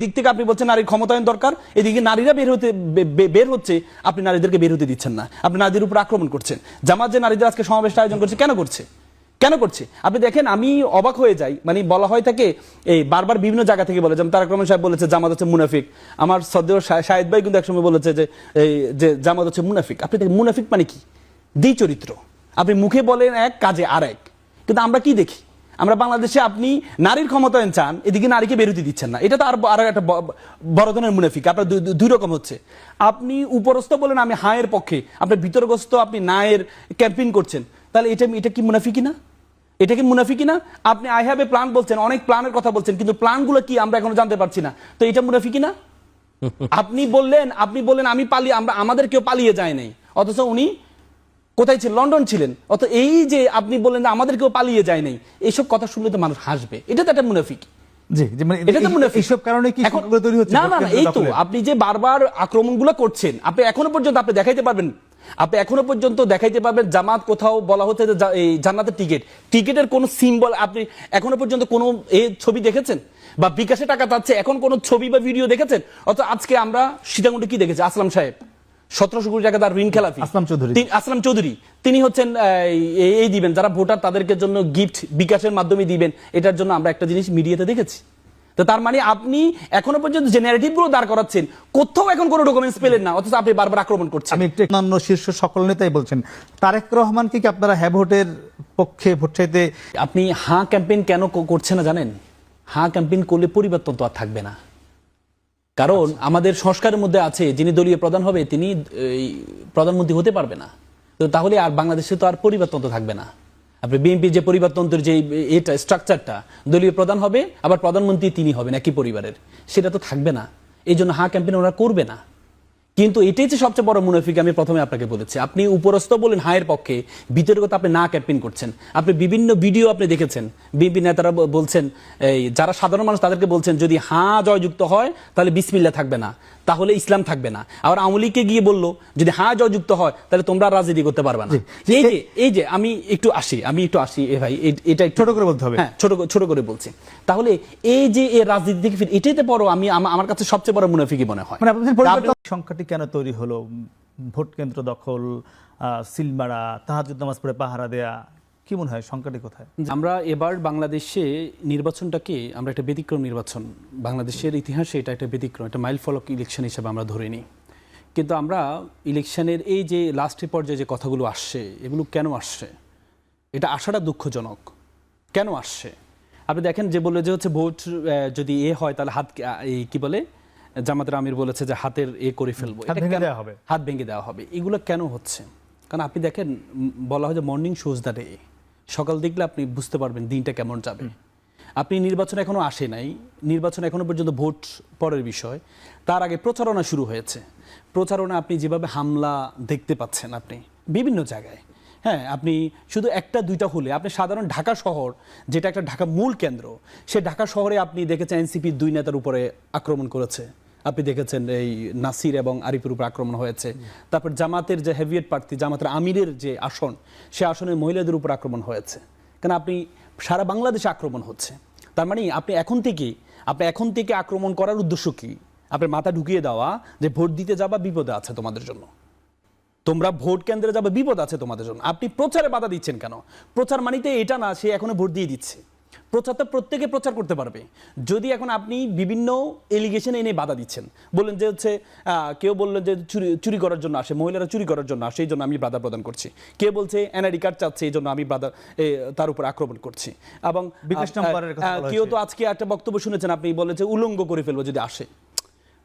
দিক থেকে আপনি বলছেন নারীর ক্ষমতায়ন দরকার, এদিকে নারীরা বের হতে বের হচ্ছে, আপনি নারীদেরকে বের হতে দিচ্ছেন না। আপনি নারীদের উপর আক্রমণ করছেন। জামাত যে নারীদের আজকে সমাবেশটা আয়োজন করছে, কেন করছে? কেন করছে? আপনি দেখেন, আমি অবাক হয়ে যাই। মানে বলা হয় থাকে এই বারবার বিভিন্ন জায়গা থেকে বলে, যেমন তারাক রহমান সাহেব বলেছে, জামাত হচ্ছে মুনাফিক। আমার সদ্য শাহেদ ভাই কিন্তু একসময় বলেছে যে এই যে জামাত হচ্ছে মুনাফিক। আপনি দেখেন, মুনাফিক মানে কি? দ্বি চরিত্র আপনি মুখে বলেন এক, কাজে আর এক। কিন্তু আমরা কি দেখি? আমরা বাংলাদেশে আপনি নারীর ক্ষমতায়ন চান এদিকে নারীকে বেরোতে দিচ্ছেন না। এটা তো আর আর একটা বড় ধরনের মুনাফিক। আপনার দুই রকম হচ্ছে। আপনি উপরস্থ বলেন আমি হায়ের পক্ষে আপনার ভিতরগ্রস্ত আপনি নায়ের ক্যাম্পেইন করছেন তাহলে এটা এটা কি মুনাফিকি না এটা কি মুনাফিকি না আপনি আই হ্যাভ এ প্ল্যান বলছেন অনেক প্ল্যানের কথা বলছেন কিন্তু প্ল্যানগুলো কি আমরা এখনও জানতে পারছি না। তো এটা মুনাফিকি না আপনি বললেন আপনি বললেন আমি পালিয়ে আমরা আমাদের কেউ পালিয়ে যায় নাই। অথচ উনি কোথায় ছিলেন লন্ডন ছিলেন অত এই যে আপনি বললেন আমাদের কেউ পালিয়ে যায় নাই এইসব কথা শুনলে তো মানুষ হাসবে। এটা তো একটা মুনাফিক। মানে? আপনি যে বারবার আক্রমণগুলো করছেন আপনি এখনও পর্যন্ত আপনি দেখাইতে পারবেন আপনি এখনও পর্যন্ত দেখাইতে পারবেন জামাত কোথাও বলা হচ্ছে যে জান্নাতের টিকিট। টিকিটের কোন সিম্বল আপনি এখনও পর্যন্ত কোনো এই ছবি দেখেছেন? বা বিকাশে টাকা পাচ্ছে এখন কোন ছবি বা ভিডিও দেখেছেন? অত আজকে আমরা সীতাকুণ্ডে কি দেখেছি? আসলাম সাহেব। সতেরোশো কোটি টাকা তার ঋণ খেলাফি। আসলাম চৌধুরী। আসলাম চৌধুরী। তিনি হচ্ছেন এই- দিবেন যারা ভোটার তাদেরকে জন্য গিফট বিকাশের মাধ্যমে দিবেন এটার জন্য আমরা একটা জিনিস মিডিয়াতে দেখেছি। তো তার মানে আপনি এখনও পর্যন্ত যে ন্যারেটিভগুলো দাঁড় করাচ্ছেন কোথাও এখন কোনো ডকুমেন্টস পেলেন না অথচ আপনি বারবার আক্রমণ করছেন। আমি একটু অন্যান্য শীর্ষ সকল নেতাই বলছেন তারেক রহমানকে কি আপনারা হ্যাঁ ভোটের পক্ষে ভোট চাইতে আপনি হাঁ ক্যাম্পেইন কেন ক- করছে না জানেন? হাঁ ক্যাম্পেইন করলে পরিবর্তন তো আর থাকবে না। কারণ আমাদের সংস্কারের মধ্যে আছে, যিনি দলীয় প্রধান হবে, তিনি প্রধানমন্ত্রী হতে পারবে না। তো তাহলে আর বাংলাদেশে তো আর পরিবর্তন তো থাকবে না। আপনি বিএনপি যে পরিবর্তনের যে, এটা স্ট্রাকচারটা দলীয় প্রধান হবে, আবার প্রধানমন্ত্রী তিনি হবেন একই পরিবারের? সেটা তো থাকবে না। এই জন্য হা ক্যাম্পেন ওরা করবে না। কিন্তু এটাই যে সবচেয়ে বড় মুনাফিক আমি প্রথমে আপনাকে বলেছি। আপনি উপরস্থ বলেন হায়ের পক্ষে বিতর্কতা আপনি না ক্যাম্পেইন করছেন। আপনি বিভিন্ন ভিডিও আপনি দেখেছেন। বিএনপি নেতারা বলছেন এই যারা সাধারণ মানুষ তাদেরকে বলছেন যদি হাঁ জয়যুক্ত হয় তাহলে বিসমিল্লা থাকবে না। তাহলে ইসলাম থাকবে না। আবার আওয়ামী লীগকে গিয়ে বলল যদি হাঁ জয়যুক্ত হয় তাহলে তোমরা রাজনীতি করতে পারবে না। এই যে এই যে আমি একটু আসি আমি একটু আসি এ ভাই এটা ছোট করে বলতে হবে। হ্যাঁ ছোট ছোট করে বলছি। তাহলে এই যে এই রাজনীতি থেকে ফিরে এটাই তো বড় আমি আমা- আমার কাছে সবচেয়ে বড় মুনাফিকি মনে হয়। সংখ্যাটি কেন তৈরি হলো? ভোট কেন্দ্র দখল সিলমারা তাহাজুদ নামাজ পড়ে পাহারা দেয়া, কি মনে হয় সংখ্যাটি কোথায়? আমরা এবার বাংলাদেশে নির্বাচনটাকে আমরা একটা ব্যতিক্রম নির্বাচন, বাংলাদেশের ইতিহাসে এটা একটা ব্যতিক্রম, একটা মাইল ফলক ইলেকশন হিসেবে আমরা ধরে নিই। কিন্তু আমরা ইলেকশনের এই যে লাস্টের পর্যায়ে যে কথাগুলো আসছে, এগুলো কেন আসছে? এটা আসাটা দুঃখজনক। কেন আসছে? আপনি দেখেন যে বলে যে হচ্ছে ভোট যদি এ হয় তাহলে হাত এই কী বলে? জামাতের আমির বলেছে যে হাতের এ করে ফেলব। হাত ভেঙে দেওয়া হবে। হাত ভেঙে দেওয়া হবে? এগুলো কেন হচ্ছে? কারণ আপনি দেখেন বলা হয় যে মর্নিং শোজ দ্য ডে সকাল দেখলে আপনি বুঝতে পারবেন দিনটা কেমন যাবে। আপনি নির্বাচন এখনও আসে নাই। নির্বাচন এখনও পর্যন্ত ভোট পরের বিষয়। তার আগে প্রচারণা শুরু হয়েছে। প্রচারণা আপনি যেভাবে হামলা দেখতে পাচ্ছেন আপনি বিভিন্ন জায়গায়। হ্যাঁ আপনি শুধু একটা, দুইটা হলে, আপনি সাধারণ ঢাকা শহর, যেটা একটা ঢাকা মূল কেন্দ্র, সে ঢাকা শহরে আপনি দেখেছেন এনসিপির দুই নেতার উপরে আক্রমণ করেছে। আপনি দেখেছেন এই নাসির এবং আরিফের উপর আক্রমণ হয়েছে। তারপর জামাতের যে হেভিয়েট প্রার্থী, জামাতের আমিরের যে আসন, সে আসনে মহিলাদের উপর আক্রমণ হয়েছে। কারণ আপনি সারা বাংলাদেশে আক্রমণ হচ্ছে? তার মানে আপনি এখন থেকে, আপনি এখন থেকে আক্রমণ করার উদ্দেশ্য কি? আপনার মাথা ঢুকিয়ে দেওয়া যে ভোট দিতে যাওয়া বিপদে আছে তোমাদের জন্য। তোমরা ভোট কেন্দ্রে যাবে বিপদ আছে তোমাদের জন্য। আপনি প্রচারে বাধা দিচ্ছেন কেন? প্রচার মানিতে এটা না সে এখনও ভোট দিয়ে দিচ্ছে। প্রচার তো প্রত্যেকে প্রচার করতে পারবে। যদি এখন আপনি বিভিন্ন এলিগেশন এনে বাধা দিচ্ছেন বললেন যে হচ্ছে কেউ বললেন যে চুরি চুরি করার জন্য আসে মহিলারা চুরি করার জন্য আসে এই জন্য আমি বাধা প্রদান করছি। কে বলছে এনআইডি কার্ড চাচ্ছে এই জন্য আমি বাধা তার উপর আক্রমণ করছি। এবং কেউ তো আজকে একটা বক্তব্য শুনেছেন আপনি বলেন যে উলঙ্গ করে ফেলব যদি আসে।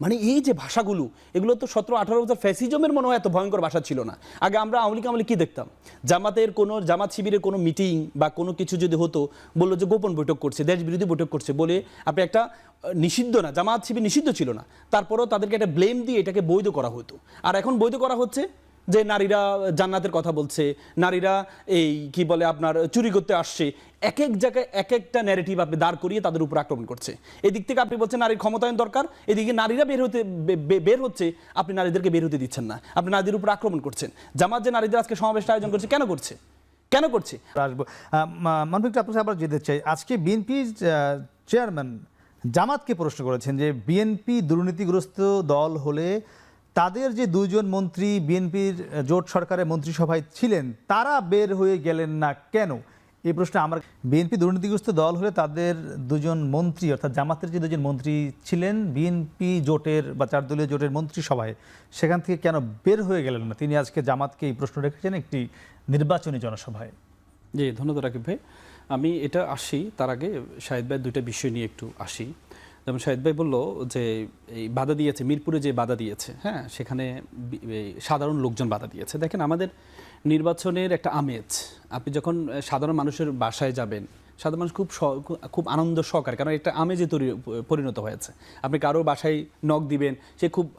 মানে এই যে ভাষাগুলো, এগুলো তো সতেরো, আঠারো বছর ফ্যাসিজমের মনে হয় এত ভয়ঙ্কর ভাষা ছিল না। আগে আমরা আওয়ামী লীগ আমলে কি দেখতাম? জামাতের কোনো, জামাত শিবিরের কোনো মিটিং বা কোনো কিছু যদি হতো, বলল যে গোপন বৈঠক করছে দেশ বিরোধী বৈঠক করছে বলে আপনি একটা নিষিদ্ধ না, জামাত শিবির নিষিদ্ধ ছিল না। তারপরেও তাদেরকে একটা ব্লেম দিয়ে এটাকে বৈধ করা হতো। আর এখন বৈধ করা হচ্ছে? যে নারীরা জান্নাতের কথা বলছে, নারীরা এই কি বলে আপনার চুরি করতে আসছে, এক এক জায়গায় এক একটা ন্যারেটিভ আপনি দাঁড় করিয়ে তাদের উপর আক্রমণ করছে। এদিক থেকে আপনি বলছেন নারীর ক্ষমতায়ন দরকার, এদিকে নারীরা বের হতে বের হচ্ছে, আপনি নারীদেরকে বের হতে দিচ্ছেন না। আপনি নারীদের উপর আক্রমণ করছেন। জামাত যে নারীদের আজকে সমাবেশটা আয়োজন করছে, কেন করছে? কেন করছে? আসব। মানবিক আপনার আবার যেতে চাই। আজকে বিএনপি চেয়ারম্যান জামাতকে প্রশ্ন করেছেন যে বিএনপি দুর্নীতিগ্রস্ত দল হলে তাদের যে দুজন মন্ত্রী, বিএনপির জোট সরকারের মন্ত্রিসভায় ছিলেন, তারা বের হয়ে গেলেন না কেন? এই প্রশ্ন আমার বিএনপি দুর্নীতিগ্রস্ত দল হলে তাদের দুজন মন্ত্রী, অর্থাৎ জামাতের যে দুজন মন্ত্রী ছিলেন, বিএনপি জোটের বা চার দলীয় জোটের মন্ত্রিসভায়, সেখান থেকে কেন বের হয়ে গেলেন না? তিনি আজকে জামাতকে এই প্রশ্ন রেখেছেন একটি নির্বাচনী জনসভায়। জি, ধন্যবাদ রাকিব ভাই। আমি এটা আসি, তার আগে শাহিদ ভাই দুইটা বিষয় নিয়ে একটু আসি। যেমন শাহিদ ভাই বলল যে এই বাধা দিয়েছে, মিরপুরে যে বাধা দিয়েছে হ্যাঁ সেখানে সাধারণ লোকজন বাধা দিয়েছে। দেখেন, আমাদের নির্বাচনের একটা আমেজ, আপনি যখন সাধারণ মানুষের বাসায় যাবেন সাধারণ মানুষ খুব খুব আনন্দ সহকারে কারণ একটা আমেজে তৈরি পরিণত হয়েছে। আপনি কারও বাসায় নখ দিবেন সে খুব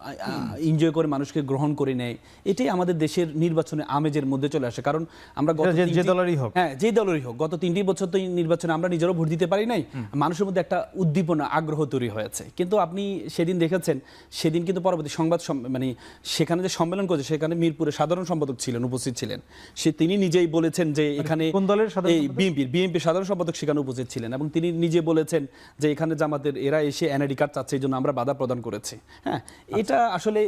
এনজয় করে মানুষকে গ্রহণ করে নেয়। এটাই আমাদের দেশের নির্বাচনে আমেজের মধ্যে চলে আসে। কারণ আমরা যে- দলেরই হোক। হ্যাঁ যে দলেরই হোক। গত তিনটি বছর তো নির্বাচনে আমরা নিজেরও ভোট দিতে পারি নাই। মানুষের মধ্যে একটা উদ্দীপনা আগ্রহ তৈরি হয়েছে। কিন্তু আপনি সেদিন দেখেছেন সেদিন কিন্তু পরবর্তী সংবাদ মানে সেখানে যে সম্মেলন করেছে সেখানে মিরপুরে সাধারণ সম্পাদক ছিলেন উপস্থিত ছিলেন। সে তিনি নিজেই বলেছেন যে এখানে কোন দলের? বিএনপির বিএনপির সাধারণ সম্পাদক সেখানে উপস্থিত ছিলেন এবং তিনি নিজে বলেছেন যে এখানে জামাতের এরা এসে এনআইডি কার্ড চাচ্ছে এই জন্য আমরা বাধা প্রদান করেছি। হ্যাঁ এটা আসলে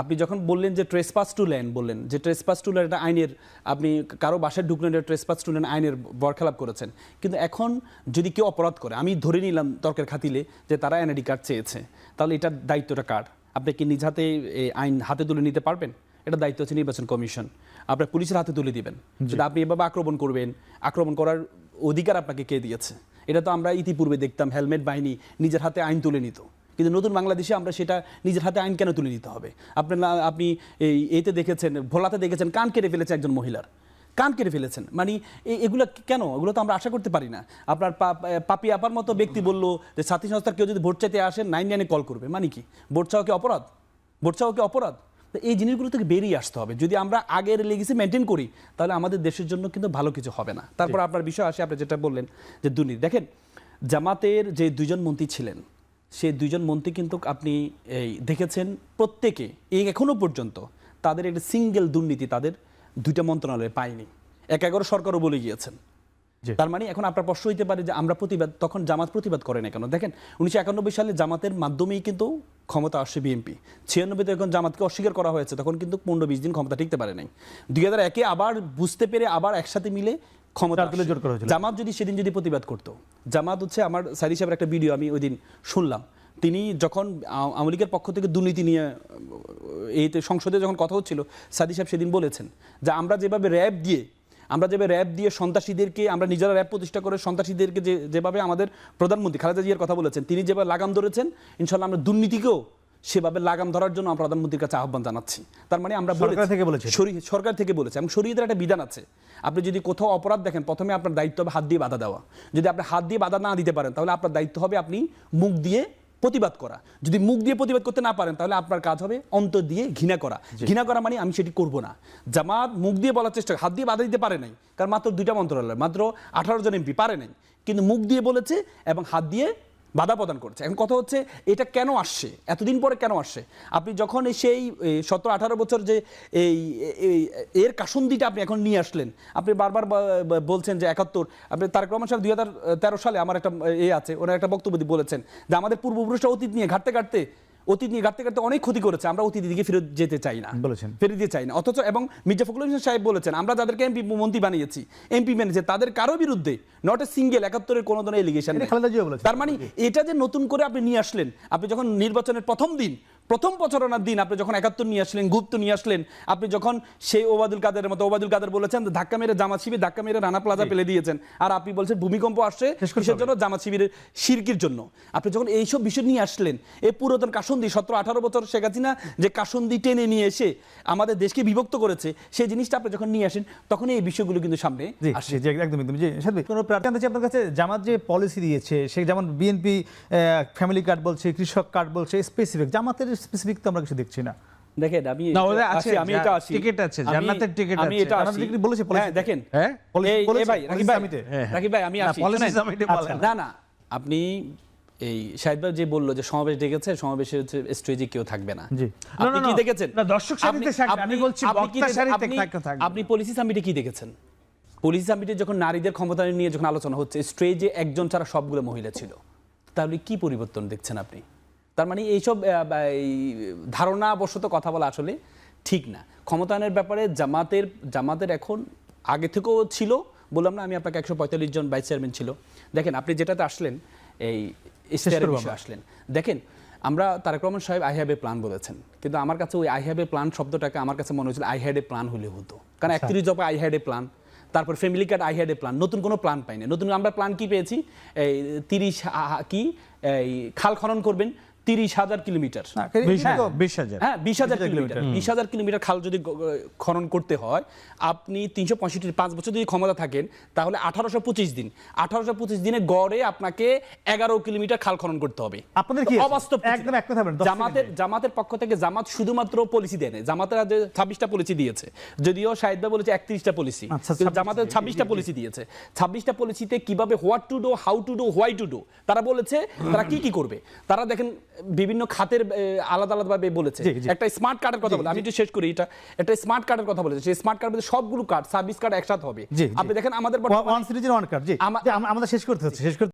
আপনি যখন বললেন যে ট্রেসপাস টু ল্যান্ড বললেন যে ট্রেসপাস টু ল্যান্ড এটা আইনের আপনি কারও বাসায় ঢুকলেন এটা ট্রেসপাস টু ল্যান্ড আইনের বরখেলাপ করেছেন। কিন্তু এখন যদি কেউ অপরাধ করে আমি ধরে নিলাম তর্কের খাতিলে যে তারা এনআইডি কার্ড চেয়েছে তাহলে এটার দায়িত্বটা কার? আপনি কি নিজ হাতে এই আইন হাতে তুলে নিতে পারবেন? এটা দায়িত্ব হচ্ছে নির্বাচন কমিশন। আপনার পুলিশের হাতে তুলে দিবেন। যদি আপনি এভাবে আক্রমণ করবেন আক্রমণ করার অধিকার আপনাকে কে দিয়েছে? এটা তো আমরা ইতিপূর্বে দেখতাম, হেলমেট বাহিনী নিজের হাতে আইন তুলে নিত। কিন্তু নতুন বাংলাদেশে আমরা সেটা নিজের হাতে আইন কেন তুলে নিতে হবে? আপনি না- আপনি এই এতে দেখেছেন, ভোলাতে দেখেছেন, কান কেটে ফেলেছে একজন মহিলার। কান কেটে ফেলেছেন। মানে এগুলো কেন? এগুলো তো আমরা আশা করতে পারি না। আপনার পাপি আপার মতো ব্যক্তি বলল যে, ছাত্রী সংস্থার কেউ যদি ভোট চাইতে আসেন নাইন নাইনে কল করবে। মানে কি? ভোট চাওয়া কি অপরাধ? ভোট চাওয়া কি অপরাধ? তো এই জিনিসগুলো থেকে বেরিয়ে আসতে হবে। যদি আমরা আগের লেগেসি মেনটেন করি তাহলে আমাদের দেশের জন্য কিন্তু ভালো কিছু হবে না। তারপর আপনার বিষয় আসে আপনি যেটা বললেন যে দুর্নীতি। দেখেন জামাতের যে দুইজন মন্ত্রী ছিলেন সেই দুইজন মন্ত্রী কিন্তু আপনি এই দেখেছেন প্রত্যেকে এই এখনও পর্যন্ত তাদের একটা সিঙ্গেল দুর্নীতি তাদের দুইটা মন্ত্রণালয়ে পায়নি। এক এগারো সরকারও বলে গিয়েছেন। তার মানে এখন আপনার প্রশ্ন হইতে পারে যে আমরা প্রতিবাদ তখন জামাত প্রতিবাদ করে না কেন? দেখেন উনিশশো একানব্বই সালে জামাতের মাধ্যমেই কিন্তু ক্ষমতা আসছে বিএনপি। ছিয়ানব্বইতে যখন জামাতকে অস্বীকার করা হয়েছে তখন কিন্তু পনেরো বিশ দিন ক্ষমতা টিকতে পারে নাই। দুই হাজার একে আবার বুঝতে পেরে আবার একসাথে মিলে ক্ষমতা দলে আসছে। করা হয়েছিল। জামাত যদি সেদিন যদি প্রতিবাদ করতো জামাত হচ্ছে আমার সাইদি সাহেবের একটা ভিডিও আমি ওই দিন শুনলাম। তিনি যখন আওয়ামী লীগের পক্ষ থেকে দুর্নীতি নিয়ে আহ, এই সংসদে যখন কথা হচ্ছিল সাদি সাহেব সেদিন বলেছেন যে আমরা যেভাবে র্যাব দিয়ে আমরা যেভাবে র্যাব দিয়ে সন্ত্রাসীদেরকে আমরা নিজেরা র্যাব প্রতিষ্ঠা করে সন্ত্রাসীদেরকে যে যেভাবে আমাদের প্রধানমন্ত্রী খালেদা জিয়ার কথা বলেছেন তিনি যেভাবে লাগাম ধরেছেন ইনশাল্লাহ আমরা দুর্নীতিকেও সেভাবে লাগাম ধরার জন্য আমরা প্রধানমন্ত্রীর কাছে আহ্বান জানাচ্ছি। তার মানে আমরা সরকার থেকে বলেছেন। শরী- সরকার থেকে বলেছে এবং শরীয়তের একটা বিধান আছে। আপনি যদি কোথাও অপরাধ দেখেন প্রথমে আপনার দায়িত্ব হবে হাত দিয়ে বাধা দেওয়া। যদি আপনি হাত দিয়ে বাধা না দিতে পারেন তাহলে আপনার দায়িত্ব হবে আপনি মুখ দিয়ে প্রতিবাদ করা। যদি মুখ দিয়ে প্রতিবাদ করতে না পারেন তাহলে আপনার কাজ হবে অন্তর দিয়ে ঘৃণা করা। ঘৃণা করা মানে আমি সেটি করব না। জামাত মুখ দিয়ে বলার চেষ্টা হাত দিয়ে বাধা দিতে পারে নাই কারণ মাত্র দুইটা মন্ত্রণালয় মাত্র আঠারো জন এমপি পারে নাই। কিন্তু মুখ দিয়ে বলেছে এবং হাত দিয়ে বাধা প্রদান করছে। এখন কথা হচ্ছে, এটা কেন আসছে? এতদিন পরে কেন আসছে? আপনি যখন সেই সতেরো, আঠারো বছর যে এই এর কাসন্দিটা আপনি এখন নিয়ে আসলেন, আপনি বারবার বলছেন যে একাত্তর, আপনি তারেক রহমান সাহেব দুই হাজার তেরো সালে আমার একটা, এ আছে, ওনার একটা বক্তব্য বলেছেন যে আমাদের পূর্বপুরুষরা অতীত নিয়ে ঘাটতে ঘাটতে অতীত নিয়ে ঘাটতে ঘাটতে অনেক ক্ষতি করেছে আমরা অতীত দিকে ফেরত যেতে চাই না। বলেছেন। ফেরত দিতে চাই না। অথচ এবং মির্জা ফখরুল ইসলাম সাহেব বলেছেন আমরা যাদেরকে এমপি মন্ত্রী বানিয়েছি এমপি ম্যানেজার তাদের কারও বিরুদ্ধে নট এ সিঙ্গেল একাত্তরের কোনো ধরনের এলিগেশন তার মানে এটা যে নতুন করে আপনি নিয়ে আসলেন আপনি যখন নির্বাচনের প্রথম দিন প্রথম প্রচারণার দিন আপনি যখন একাত্তর নিয়ে আসলেন গুপ্ত নিয়ে আসলেন আপনি যখন সেই ওবাদুল কাদের মতো ওবাদুল কাদের বলেছেন ধাক্কা মেরে জামাত শিবির ধাক্কা মেরে রানা প্লাজা পেলে দিয়েছেন। আর আপনি বলছেন ভূমিকম্প আসছে শেষ কিসের জন্য? জামাত শিবিরের শিরকির জন্য। আপনি যখন এইসব বিষয় নিয়ে আসলেন এই পুরাতন কাসন্দি সতেরো আঠারো বছর শেখ হাসিনা যে কাসন্দি টেনে নিয়ে এসে আমাদের দেশকে বিভক্ত করেছে সেই জিনিসটা আপনি যখন নিয়ে আসেন তখন এই বিষয়গুলো কিন্তু সামনে আসে। একদম একদম। জি কোনো প্রার্থী আপনার কাছে? জামাত যে পলিসি দিয়েছে সে যেমন বিএনপি ফ্যামিলি কার্ড বলছে কৃষক কার্ড বলছে স্পেসিফিক জামাতের স্পেসিফিক তো আমরা কিছু দেখছি না দেখেন আমি আছে, আমি এটা টিকিট আছে, জান্নাতের টিকিট আমি এটা টিকিট বলেছে, হ্যাঁ দেখেন হ্যাঁ? ভাই রাকিব ভাই। হ্যাঁ, হ্যাঁ। রাকিব ভাই আমি summit-এ আচ্ছা, বলেন। না না আপনি এই ভাই যে বলল যে সমাবেশ ডেকেছে সমাবেশে হচ্ছে স্টেজে কেউ থাকবে না জি। আপনি কি দেখেছেন না, দর্শক সারিতে থাকবে, আমি বলছি বক্তা সারিতে থাকবে, থাকবে। আপনি পলিসি সামিটে কি দেখেছেন পলিসি সামিটে যখন নারীদের ক্ষমতা নিয়ে যখন আলোচনা হচ্ছে স্টেজে একজন ছাড়া সবগুলো মহিলা ছিল তাহলে কি পরিবর্তন দেখছেন আপনি তার মানে এইসব ধারণা বা এই ধারণাবশত কথা বলা আসলে ঠিক না। ক্ষমতায়নের ব্যাপারে জামাতের জামাতের এখন আগে থেকেও ছিল বললাম না আমি আপনাকে একশো পঁয়তাল্লিশ জন ভাইস চেয়ারম্যান ছিল। দেখেন আপনি যেটাতে আসলেন এই আসলেন। দেখেন আমরা তারেক রহমান সাহেব আই হ্যাভ এ প্ল্যান বলেছেন কিন্তু আমার কাছে ওই আই হ্যাভ এ প্ল্যান শব্দটাকে আমার কাছে মনে হয়েছিল আই হ্যাড এ প্ল্যান হলে হতো। কারণ একত্রিশ দফা আই হ্যাড এ প্ল্যান তারপর family card I had a plan নতুন কোনো প্ল্যান পাইনি। নতুন আমরা প্ল্যান কি পেয়েছি? এই তিরিশ কি? এই খাল খনন করবেন তিরিশ হাজার কিলোমিটার। বিশ- হাজার হ্যাঁ বিশ হাজার কিলোমিটার। বিশ হাজার কিলোমিটার খাল যদি খনন করতে হয় আপনি তিনশো পঁয়ষট্টি পাঁচ বছর যদি ক্ষমতা থাকেন তাহলে আঠারোশো পঁচিশ দিন। আঠারোশো পঁচিশ দিনে গড়ে আপনাকে এগারো কিলোমিটার খাল খনন করতে হবে। আপনাদের কি অবাস্তব একদম এক কথা জামাতের জামাতের পক্ষ থেকে জামাত শুধুমাত্র পলিসি দেয় না। জামাতের আজ ছাব্বিশটা পলিসি দিয়েছে। যদিও সাহিদা বলেছে একত্রিশটা পলিসি আচ্ছা, কিন্তু 26 জামাতের ছাব্বিশটা পলিসি দিয়েছে। ছাব্বিশটা পলিসিতে কীভাবে what to do how to do why to do তারা বলেছে তারা কি কি করবে? তারা দেখেন বিভিন্ন খাতের আলাদা আলাদাভাবে বলেছে। একটা স্মার্ট কার্ডের কথা বলে আমি একটু শেষ করি এটা। একটা স্মার্ট কার্ডের কথা বলেছে। সেই স্মার্ট কার্ডের মধ্যে সবগুলো কার্ড সার্ভিস কার্ড একসাথে হবে। আপনি দেখেন আমাদের ওয়ান সিরিজের ওয়ান কার্ড জি, আমাদের শেষ করতে হচ্ছে শেষ করতে